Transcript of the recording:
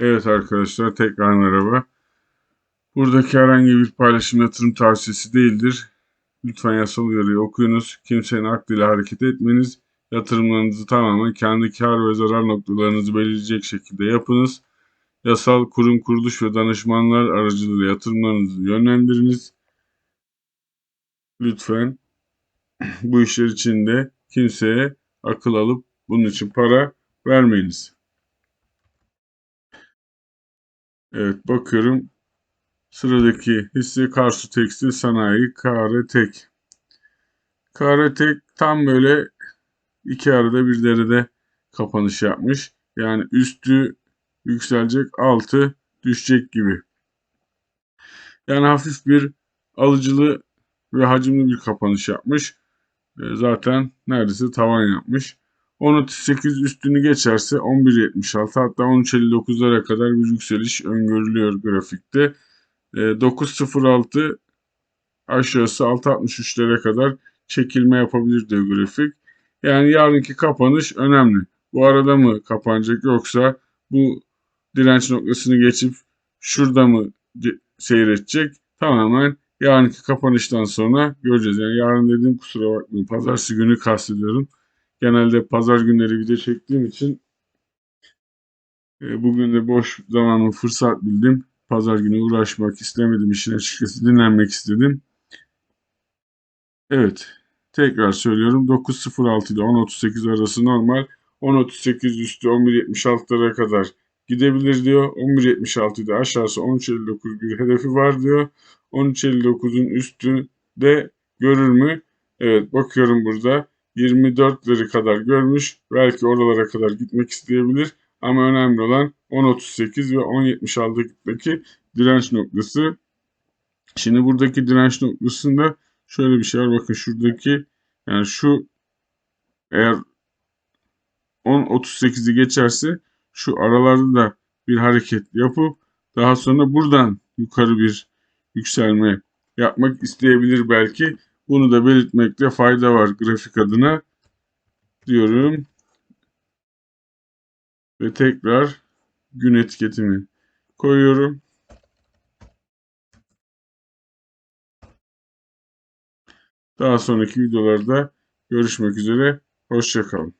Evet arkadaşlar tekrar merhaba. Buradaki herhangi bir paylaşım yatırım tavsiyesi değildir. Lütfen yasal uyarıyı okuyunuz. Kimsenin aklıyla hareket etmeniz. Yatırımlarınızı tamamen kendi kar ve zarar noktalarınızı belirleyecek şekilde yapınız. Yasal kurum, kuruluş ve danışmanlar aracılığıyla yatırımlarınızı yönlendiriniz. Lütfen bu işler için de kimseye akıl alıp bunun için para vermeyiniz. Evet bakıyorum. Sıradaki hisse Karsu Tekstil Sanayi KRTek. KRTek tam böyle iki arada bir derede kapanış yapmış. Yani üstü yükselecek, altı düşecek gibi. Yani hafif bir alıcılı ve hacimli bir kapanış yapmış. E, Zaten neredeyse tavan yapmış. 10.38 üstünü geçerse 11.76 hatta 13.59'lara kadar bir yükseliş öngörülüyor grafikte. E, 9.06 aşağısı 6.63'lere kadar çekilme yapabilir diyor grafik. Yani yarınki kapanış önemli. Bu arada mı kapanacak yoksa bu direnç noktasını geçip şurada mı seyredecek? Tamamen yarınki kapanıştan sonra göreceğiz. Yani yarın dediğim kusura bakmayın. Pazartesi günü kastediyorum. Genelde pazar günleri video çektiğim için e, bugün de boş zamanımı fırsat bildim. Pazar günü uğraşmak istemedim işin açıkçası dinlenmek istedim. Evet tekrar söylüyorum 9.06 ile 10.38 arası normal 10.38 üstü 11.76'lara kadar gidebilir diyor. 11.76'da aşağısı 13.59 bir hedefi var diyor. 13.59'un üstü de görür mü? Evet bakıyorum burada 24'leri kadar görmüş. Belki oralara kadar gitmek isteyebilir. Ama önemli olan 10.38 ve 10.76'daki direnç noktası. Şimdi buradaki direnç noktasında şöyle bir şey var. Bakın şuradaki yani şu eğer 10.38'i geçerse şu aralarda da bir hareket yapıp daha sonra buradan yukarı bir yükselme yapmak isteyebilir belki. Bunu da belirtmekte fayda var grafik adına diyorum. Ve tekrar gün etiketimi koyuyorum. Daha sonraki videolarda görüşmek üzere. Hoşçakalın.